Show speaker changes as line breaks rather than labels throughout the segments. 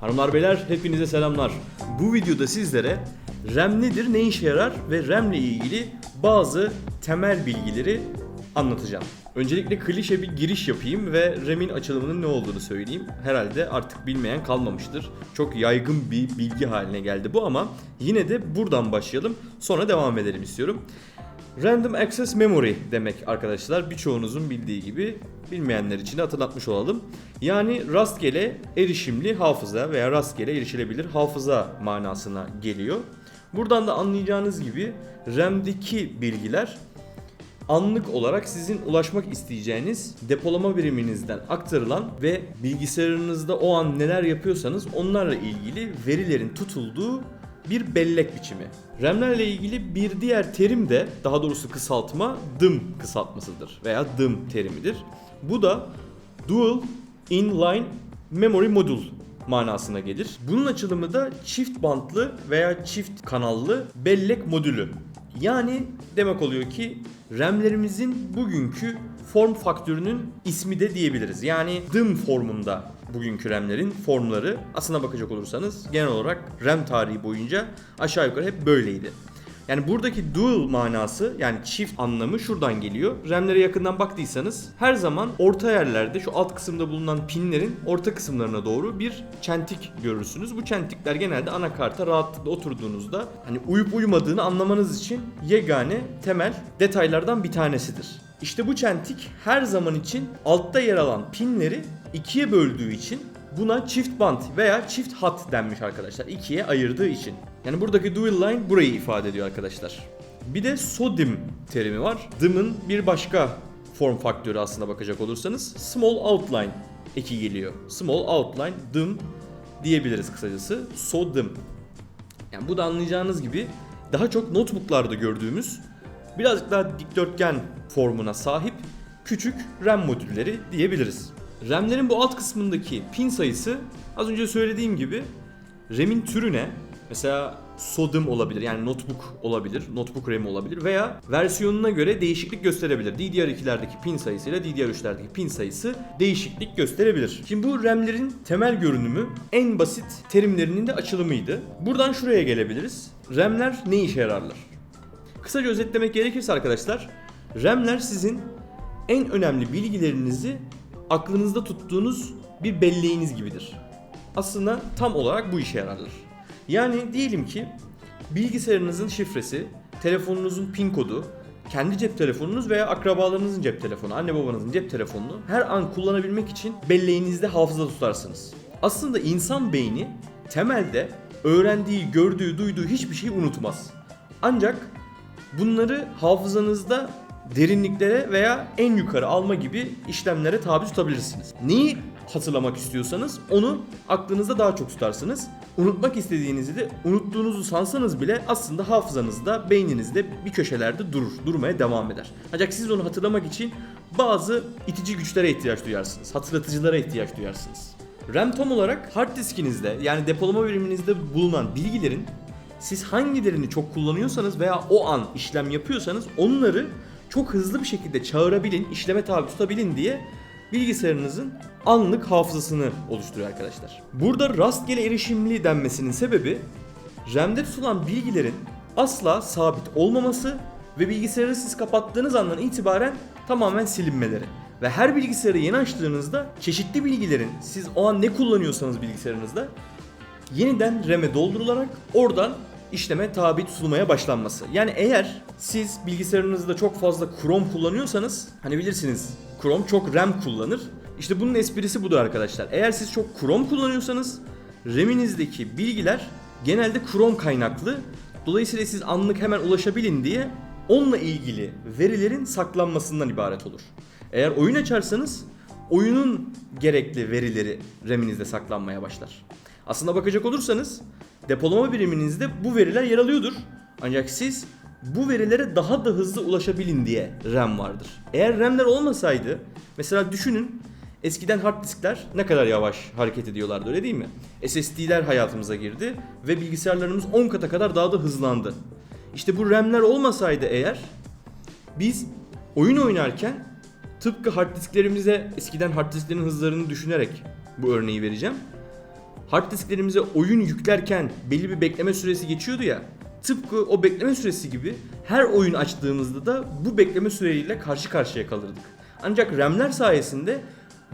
Hanımlar beyler hepinize selamlar. Bu videoda sizlere RAM nedir, ne işe yarar ve RAM ile ilgili bazı temel bilgileri anlatacağım. Öncelikle klişe bir giriş yapayım ve RAM'in açılımının ne olduğunu söyleyeyim. Herhalde artık bilmeyen kalmamıştır. Çok yaygın bir bilgi haline geldi bu ama yine de buradan başlayalım sonra devam edelim istiyorum. Random Access Memory demek arkadaşlar. Birçoğunuzun bildiği gibi bilmeyenler için de hatırlatmış olalım. Yani rastgele erişimli hafıza veya rastgele erişilebilir hafıza manasına geliyor. Buradan da anlayacağınız gibi RAM'deki bilgiler anlık olarak sizin ulaşmak isteyeceğiniz depolama biriminizden aktarılan ve bilgisayarınızda o an neler yapıyorsanız onlarla ilgili verilerin tutulduğu bir bellek biçimi. RAM'lerle ilgili bir diğer terim de daha doğrusu kısaltma DIM kısaltmasıdır veya DIM terimidir. Bu da Dual Inline Memory Module manasına gelir. Bunun açılımı da çift bantlı veya çift kanallı bellek modülü. Yani demek oluyor ki RAM'lerimizin bugünkü form faktörünün ismi de diyebiliriz. Yani DIM formunda bugünkü RAM'lerin formları aslına bakacak olursanız genel olarak RAM tarihi boyunca aşağı yukarı hep böyleydi. Yani buradaki dual manası yani çift anlamı şuradan geliyor. RAM'lere yakından baktıysanız her zaman orta yerlerde şu alt kısımda bulunan pinlerin orta kısımlarına doğru bir çentik görürsünüz. Bu çentikler genelde anakarta rahatlıkla oturduğunuzda hani uyup uyumadığını anlamanız için yegane temel detaylardan bir tanesidir. İşte bu çentik her zaman için altta yer alan pinleri ikiye böldüğü için buna çift bant veya çift hat denmiş arkadaşlar. İkiye ayırdığı için. Yani buradaki dual line burayı ifade ediyor arkadaşlar. Bir de SODIM terimi var. DIM'in bir başka form faktörü aslında bakacak olursanız small outline eki geliyor. Small outline DIM diyebiliriz kısacası. SODIM. Yani bu da anlayacağınız gibi daha çok notebooklarda gördüğümüz birazcık daha dikdörtgen formuna sahip küçük RAM modülleri diyebiliriz. RAM'lerin bu alt kısmındaki pin sayısı az önce söylediğim gibi RAM'in türüne mesela SODIM olabilir yani notebook olabilir, notebook RAM olabilir veya versiyonuna göre değişiklik gösterebilir. DDR2'lerdeki pin sayısıyla DDR3'lerdeki pin sayısı değişiklik gösterebilir. Şimdi bu RAM'lerin temel görünümü en basit terimlerinin de açılımıydı. Buradan şuraya gelebiliriz. RAM'ler ne işe yararlar? Kısaca özetlemek gerekirse arkadaşlar, RAM'ler sizin en önemli bilgilerinizi aklınızda tuttuğunuz bir belleğiniz gibidir. Aslında tam olarak bu işe yararlar. Yani diyelim ki bilgisayarınızın şifresi, telefonunuzun pin kodu, kendi cep telefonunuz veya akrabalarınızın cep telefonu, anne babanızın cep telefonunu her an kullanabilmek için belleğinizde hafıza tutarsınız. Aslında insan beyni temelde öğrendiği, gördüğü, duyduğu hiçbir şeyi unutmaz. Ancak bunları hafızanızda derinliklere veya en yukarı alma gibi işlemlere tabi tutabilirsiniz. Neyi hatırlamak istiyorsanız onu aklınızda daha çok tutarsınız. Unutmak istediğinizi de unuttuğunuzu sansanız bile aslında hafızanızda, beyninizde bir köşelerde durur, durmaya devam eder. Ancak siz onu hatırlamak için bazı itici güçlere ihtiyaç duyarsınız, hatırlatıcılara ihtiyaç duyarsınız. RAM tam olarak hard diskinizde yani depolama biriminizde bulunan bilgilerin siz hangilerini çok kullanıyorsanız veya o an işlem yapıyorsanız onları çok hızlı bir şekilde çağırabilin, işleme tabi tutabilin diye bilgisayarınızın anlık hafızasını oluşturuyor arkadaşlar. Burada rastgele erişimli denmesinin sebebi RAM'de tutulan bilgilerin asla sabit olmaması ve bilgisayarı siz kapattığınız andan itibaren tamamen silinmeleri. Ve her bilgisayarı yeni açtığınızda çeşitli bilgilerin siz o an ne kullanıyorsanız bilgisayarınızda yeniden RAM'e doldurularak oradan işleme tabi tutulmaya başlanması. Yani eğer siz bilgisayarınızda çok fazla Chrome kullanıyorsanız hani bilirsiniz Chrome çok RAM kullanır. İşte bunun esprisi budur arkadaşlar. Eğer siz çok Chrome kullanıyorsanız RAM'inizdeki bilgiler genelde Chrome kaynaklı. Dolayısıyla siz anlık hemen ulaşabilin diye onunla ilgili verilerin saklanmasından ibaret olur. Eğer oyun açarsanız oyunun gerekli verileri RAM'inizde saklanmaya başlar. Aslında bakacak olursanız depolama biriminizde bu veriler yer alıyordur. Ancak siz bu verilere daha da hızlı ulaşabilin diye RAM vardır. Eğer RAM'ler olmasaydı mesela düşünün eskiden hard diskler ne kadar yavaş hareket ediyorlardı öyle değil mi? SSD'ler hayatımıza girdi ve bilgisayarlarımız 10 kata kadar daha da hızlandı. İşte bu RAM'ler olmasaydı eğer biz oyun oynarken tıpkı hard disklerimize eskiden hard disklerin hızlarını düşünerek bu örneği vereceğim hard disklerimize oyun yüklerken belli bir bekleme süresi geçiyordu ya. Tıpkı o bekleme süresi gibi her oyun açtığımızda da bu bekleme süreliyle karşı karşıya kalırdık. Ancak RAM'ler sayesinde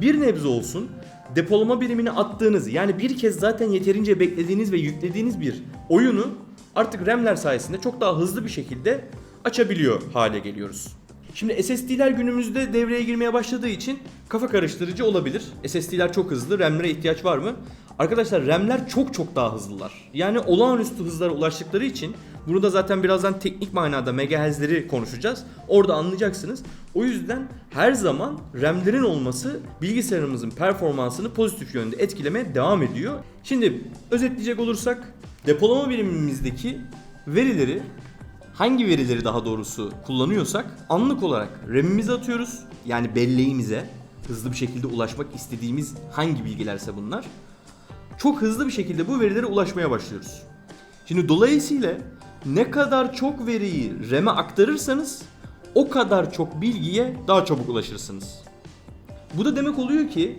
bir nebze olsun depolama birimine attığınız yani bir kez zaten yeterince beklediğiniz ve yüklediğiniz bir oyunu artık RAM'ler sayesinde çok daha hızlı bir şekilde açabiliyor hale geliyoruz. Şimdi SSD'ler günümüzde devreye girmeye başladığı için kafa karıştırıcı olabilir. SSD'ler çok hızlı, RAM'lere ihtiyaç var mı? Arkadaşlar RAM'ler çok çok daha hızlılar. Yani olağanüstü hızlara ulaştıkları için bunu da zaten birazdan teknik manada megahertzleri konuşacağız. Orada anlayacaksınız. O yüzden her zaman RAM'lerin olması bilgisayarımızın performansını pozitif yönde etkilemeye devam ediyor. Şimdi özetleyecek olursak depolama birimimizdeki verileri hangi verileri daha doğrusu kullanıyorsak anlık olarak RAM'imize atıyoruz. Yani belleğimize hızlı bir şekilde ulaşmak istediğimiz hangi bilgilerse bunlar. Çok hızlı bir şekilde bu verilere ulaşmaya başlıyoruz. Şimdi dolayısıyla ne kadar çok veriyi RAM'e aktarırsanız o kadar çok bilgiye daha çabuk ulaşırsınız. Bu da demek oluyor ki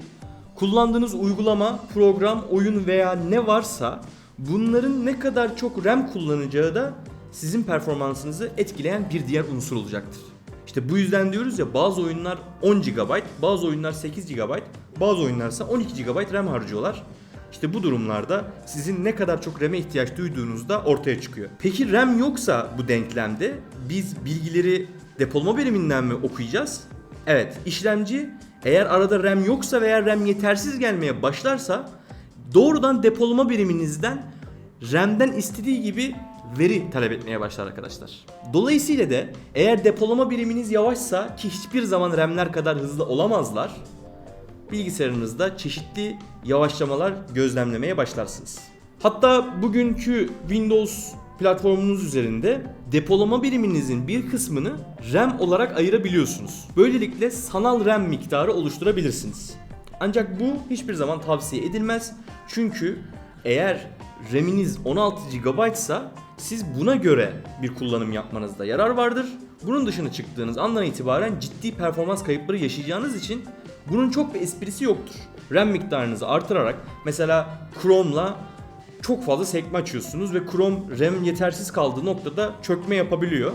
kullandığınız uygulama, program, oyun veya ne varsa bunların ne kadar çok RAM kullanacağı da sizin performansınızı etkileyen bir diğer unsur olacaktır. İşte bu yüzden diyoruz ya bazı oyunlar 10 GB, bazı oyunlar 8 GB, bazı oyunlarsa 12 GB RAM harcıyorlar. İşte bu durumlarda sizin ne kadar çok RAM'e ihtiyaç duyduğunuz da ortaya çıkıyor. Peki RAM yoksa bu denklemde biz bilgileri depolama biriminden mi okuyacağız? Evet, işlemci eğer arada RAM yoksa veya RAM yetersiz gelmeye başlarsa doğrudan depolama biriminizden RAM'den istediği gibi veri talep etmeye başlar arkadaşlar. Dolayısıyla da eğer depolama biriminiz yavaşsa ki hiçbir zaman RAM'ler kadar hızlı olamazlar bilgisayarınızda çeşitli yavaşlamalar gözlemlemeye başlarsınız. Hatta bugünkü Windows platformunuz üzerinde depolama biriminizin bir kısmını RAM olarak ayırabiliyorsunuz. Böylelikle sanal RAM miktarı oluşturabilirsiniz. Ancak bu hiçbir zaman tavsiye edilmez. Çünkü eğer RAM'iniz 16 GB ise siz buna göre bir kullanım yapmanızda yarar vardır. Bunun dışına çıktığınız andan itibaren ciddi performans kayıpları yaşayacağınız için bunun çok bir esprisi yoktur. RAM miktarınızı artırarak mesela Chrome'la çok fazla sekme açıyorsunuz ve Chrome RAM yetersiz kaldığı noktada çökme yapabiliyor.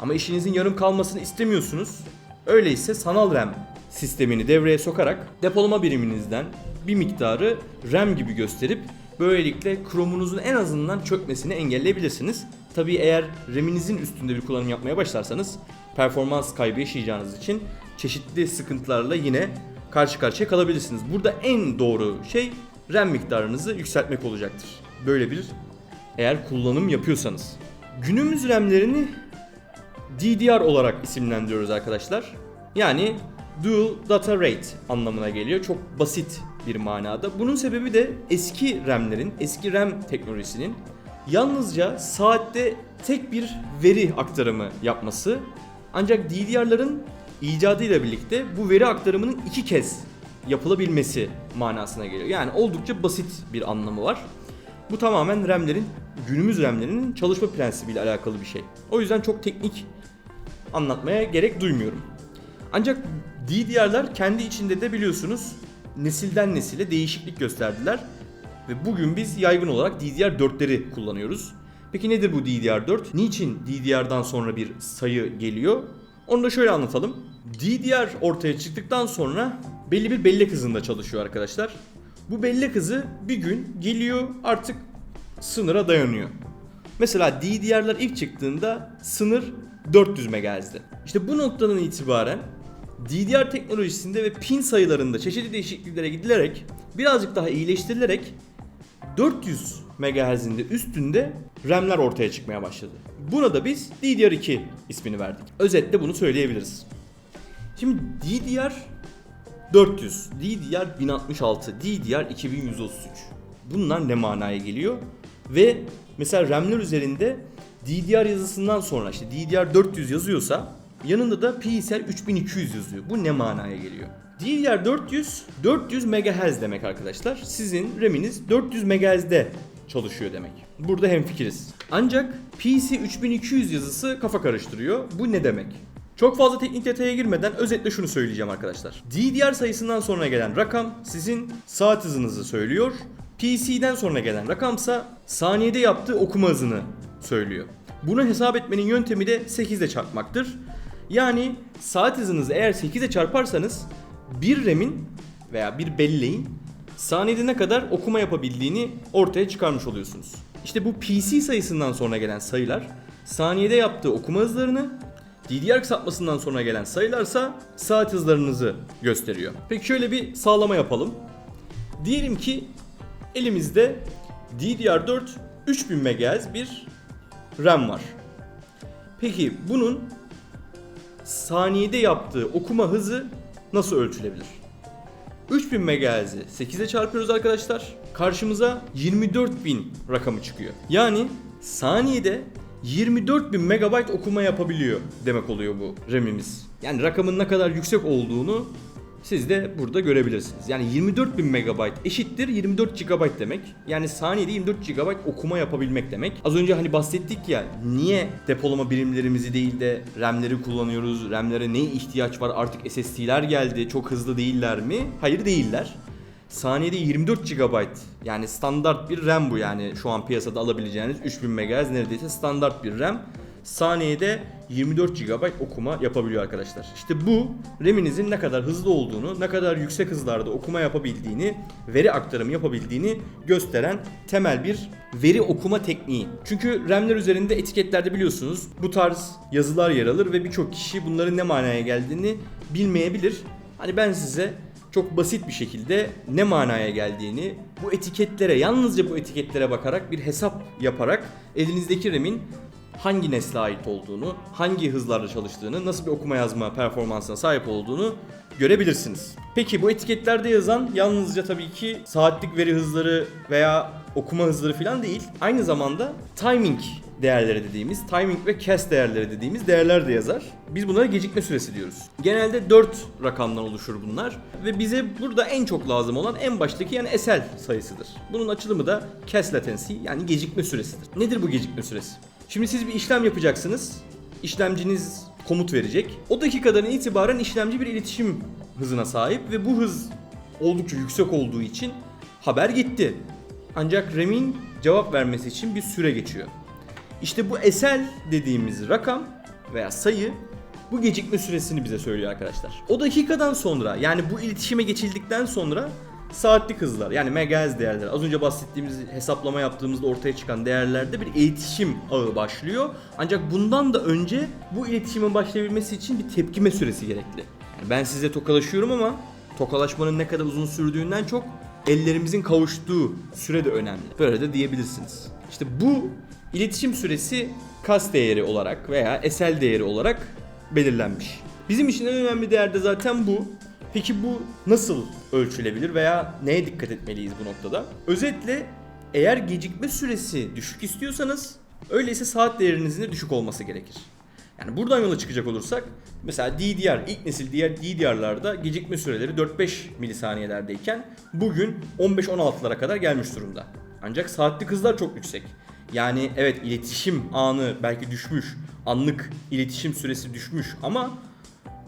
Ama işinizin yarım kalmasını istemiyorsunuz. Öyleyse sanal RAM sistemini devreye sokarak depolama biriminizden bir miktarı RAM gibi gösterip böylelikle Chrome'unuzun en azından çökmesini engelleyebilirsiniz. Tabii eğer RAM'inizin üstünde bir kullanım yapmaya başlarsanız performans kaybı yaşayacağınız için çeşitli sıkıntılarla yine karşı karşıya kalabilirsiniz. Burada en doğru şey RAM miktarınızı yükseltmek olacaktır. Böyle bir eğer kullanım yapıyorsanız. Günümüz RAM'lerini DDR olarak isimlendiriyoruz arkadaşlar. Yani Dual Data Rate anlamına geliyor. Çok basit bir manada. Bunun sebebi de eski RAM'lerin, eski RAM teknolojisinin yalnızca saatte tek bir veri aktarımı yapması. Ancak DDR'ların icadıyla birlikte bu veri aktarımının iki kez yapılabilmesi manasına geliyor. Yani oldukça basit bir anlamı var. Bu tamamen RAM'lerin, günümüz RAM'lerinin çalışma prensibiyle alakalı bir şey. O yüzden çok teknik anlatmaya gerek duymuyorum. Ancak DDR'lar kendi içinde de biliyorsunuz nesilden nesile değişiklik gösterdiler. Ve bugün biz yaygın olarak DDR4'leri kullanıyoruz. Peki nedir bu DDR4? Niçin DDR'dan sonra bir sayı geliyor? Onu da şöyle anlatalım. DDR ortaya çıktıktan sonra belli bir bellek hızında çalışıyor arkadaşlar. Bu bellek hızı bir gün geliyor artık sınıra dayanıyor. Mesela DDR'lar ilk çıktığında sınır 400 MHz'di. İşte bu noktadan itibaren DDR teknolojisinde ve pin sayılarında çeşitli değişikliklere gidilerek birazcık daha iyileştirilerek 400 MHz'in de üstünde RAM'ler ortaya çıkmaya başladı. Buna da biz DDR2 ismini verdik. Özetle bunu söyleyebiliriz. Şimdi DDR 400, DDR 1066, DDR 2133. Bunlar ne manaya geliyor? Ve mesela RAM'ler üzerinde DDR yazısından sonra işte DDR 400 yazıyorsa yanında da PCL 3200 yazıyor. Bu ne manaya geliyor? DDR 400 400 MHz demek arkadaşlar. Sizin RAM'iniz 400 MHz'de çalışıyor demek. Burada hemfikiriz. Ancak PC 3200 yazısı kafa karıştırıyor. Bu ne demek? Çok fazla teknik detaya girmeden özetle şunu söyleyeceğim arkadaşlar. DDR sayısından sonra gelen rakam sizin saat hızınızı söylüyor. PC'den sonra gelen rakamsa saniyede yaptığı okuma hızını söylüyor. Bunu hesap etmenin yöntemi de 8 ile çarpmaktır. Yani saat hızınızı eğer 8 ile çarparsanız bir RAM'in veya bir belleğin saniyede ne kadar okuma yapabildiğini ortaya çıkarmış oluyorsunuz. İşte bu PC sayısından sonra gelen sayılar saniyede yaptığı okuma hızlarını DDR kısaltmasından sonra gelen sayılarsa saat hızlarınızı gösteriyor. Peki şöyle bir sağlama yapalım. Diyelim ki elimizde DDR4 3000 MHz bir RAM var. Peki bunun saniyede yaptığı okuma hızı nasıl ölçülebilir? 3000 MHz'i 8'e çarpıyoruz arkadaşlar. Karşımıza 24000 rakamı çıkıyor. Yani saniyede 24000 MB okuma yapabiliyor demek oluyor bu RAM'imiz. Yani rakamın ne kadar yüksek olduğunu siz de burada görebilirsiniz. Yani 24000 MB eşittir 24 GB demek. Yani saniyede 24 GB okuma yapabilmek demek. Az önce hani bahsettik ya niye depolama birimlerimizi değil de RAM'leri kullanıyoruz? RAM'lere ne ihtiyaç var? Artık SSD'ler geldi. Çok hızlı değiller mi? Hayır değiller. Saniyede 24 GB yani standart bir RAM bu yani şu an piyasada alabileceğiniz 3000 MHz neredeyse standart bir RAM. Saniyede 24 GB okuma yapabiliyor arkadaşlar. İşte bu RAM'inizin ne kadar hızlı olduğunu, ne kadar yüksek hızlarda okuma yapabildiğini, veri aktarımı yapabildiğini gösteren temel bir veri okuma tekniği. Çünkü RAM'ler üzerinde etiketlerde biliyorsunuz bu tarz yazılar yer alır ve birçok kişi bunların ne manaya geldiğini bilmeyebilir. Hani ben size çok basit bir şekilde ne manaya geldiğini bu etiketlere yalnızca bu etiketlere bakarak bir hesap yaparak elinizdeki RAM'in hangi nesle ait olduğunu, hangi hızlarda çalıştığını, nasıl bir okuma yazma performansına sahip olduğunu görebilirsiniz. Peki bu etiketlerde yazan yalnızca tabii ki saatlik veri hızları veya okuma hızları falan değil. Aynı zamanda timing değerleri dediğimiz, timing ve cast değerleri dediğimiz değerler de yazar. Biz bunlara gecikme süresi diyoruz. Genelde 4 rakamdan oluşur bunlar ve bize burada en çok lazım olan en baştaki yani SL sayısıdır. Bunun açılımı da cast latency yani gecikme süresidir. Nedir bu gecikme süresi? Şimdi siz bir işlem yapacaksınız. İşlemciniz komut verecek. O dakikadan itibaren işlemci bir iletişim hızına sahip ve bu hız oldukça yüksek olduğu için haber gitti. Ancak RAM'in cevap vermesi için bir süre geçiyor. İşte bu SL dediğimiz rakam veya sayı bu gecikme süresini bize söylüyor arkadaşlar. O dakikadan sonra yani bu iletişime geçildikten sonra saatlik hızlar yani megahertz değerleri az önce bahsettiğimiz hesaplama yaptığımızda ortaya çıkan değerlerde bir iletişim ağı başlıyor. Ancak bundan da önce bu iletişimin başlayabilmesi için bir tepkime süresi gerekli. Yani ben size tokalaşıyorum ama tokalaşmanın ne kadar uzun sürdüğünden çok ellerimizin kavuştuğu süre de önemli. Böyle de diyebilirsiniz. İşte bu iletişim süresi kas değeri olarak veya SL değeri olarak belirlenmiş. Bizim için en önemli değer de zaten bu. Peki bu nasıl ölçülebilir veya neye dikkat etmeliyiz bu noktada? Özetle eğer gecikme süresi düşük istiyorsanız öyleyse saat değerinizin de düşük olması gerekir. Yani buradan yola çıkacak olursak mesela DDR ilk nesil diğer DDR'larda gecikme süreleri 4-5 milisaniyelerdeyken bugün 15-16'lara kadar gelmiş durumda. Ancak saatlik hızlar çok yüksek. Yani evet iletişim anı belki düşmüş, anlık iletişim süresi düşmüş ama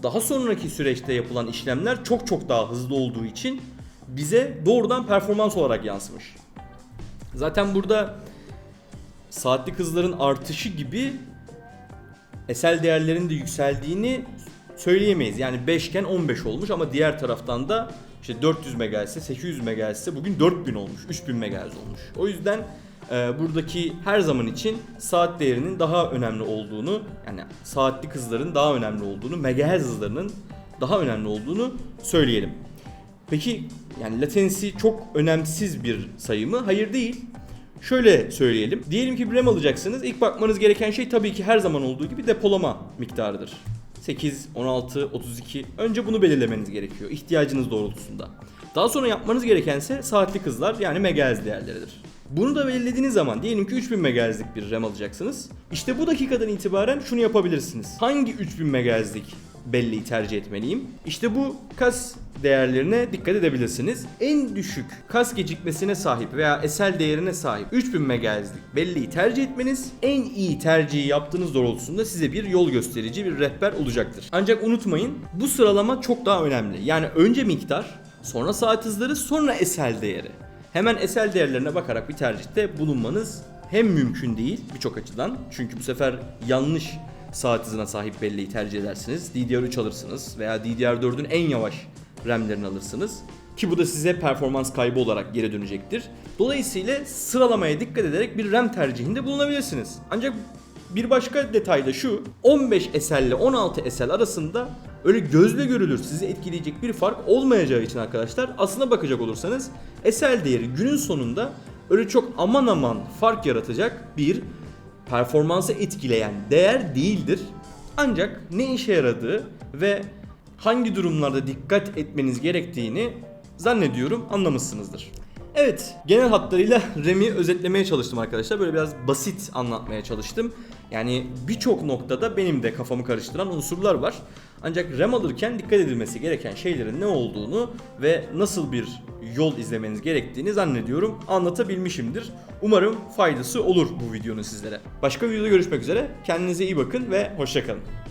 daha sonraki süreçte yapılan işlemler çok çok daha hızlı olduğu için bize doğrudan performans olarak yansımış. Zaten burada saatlik hızların artışı gibi SL değerlerinin de yükseldiğini söyleyemeyiz. Yani 5 iken 15 olmuş ama diğer taraftan da işte 400 MHz ise 800 MHz bugün 4000 olmuş, 3000 MHz olmuş. O yüzden buradaki her zaman için saat değerinin daha önemli olduğunu, yani saatlik hızların daha önemli olduğunu, megahertz hızlarının daha önemli olduğunu söyleyelim. Peki yani latency çok önemsiz bir sayı mı? Hayır değil. Şöyle söyleyelim. Diyelim ki bir RAM alacaksınız. İlk bakmanız gereken şey tabii ki her zaman olduğu gibi depolama miktarıdır. 8, 16, 32. Önce bunu belirlemeniz gerekiyor ihtiyacınız doğrultusunda. Daha sonra yapmanız gerekense saatlik hızlar yani megahertz değerleridir. Bunu da belirlediğiniz zaman diyelim ki 3000 MHz'lik bir RAM alacaksınız. İşte bu dakikadan itibaren şunu yapabilirsiniz. Hangi 3000 MHz'lik belleği tercih etmeliyim? İşte bu kas değerlerine dikkat edebilirsiniz. En düşük kas gecikmesine sahip veya SL değerine sahip 3000 MHz'lik belleği tercih etmeniz en iyi tercihi yaptığınız doğrultusunda size bir yol gösterici bir rehber olacaktır. Ancak unutmayın bu sıralama çok daha önemli. Yani önce miktar, sonra saat hızları, sonra SL değeri. Hemen SL değerlerine bakarak bir tercihte bulunmanız hem mümkün değil birçok açıdan. Çünkü bu sefer yanlış saat hızına sahip belleği tercih edersiniz. DDR3 alırsınız veya DDR4'ün en yavaş RAM'lerini alırsınız. Ki bu da size performans kaybı olarak geri dönecektir. Dolayısıyla sıralamaya dikkat ederek bir RAM tercihinde bulunabilirsiniz. Ancak bir başka detay da şu. 15 SL ile 16 SL arasında öyle gözle görülür sizi etkileyecek bir fark olmayacağı için arkadaşlar aslına bakacak olursanız SL değeri günün sonunda öyle çok aman aman fark yaratacak bir performansı etkileyen değer değildir. Ancak ne işe yaradığı ve hangi durumlarda dikkat etmeniz gerektiğini zannediyorum anlamışsınızdır. Evet, genel hatlarıyla RAM'i özetlemeye çalıştım arkadaşlar. Böyle biraz basit anlatmaya çalıştım. Yani birçok noktada benim de kafamı karıştıran unsurlar var. Ancak RAM alırken dikkat edilmesi gereken şeylerin ne olduğunu ve nasıl bir yol izlemeniz gerektiğini zannediyorum anlatabilmişimdir. Umarım faydası olur bu videonun sizlere. Başka videoda görüşmek üzere. Kendinize iyi bakın ve hoşçakalın.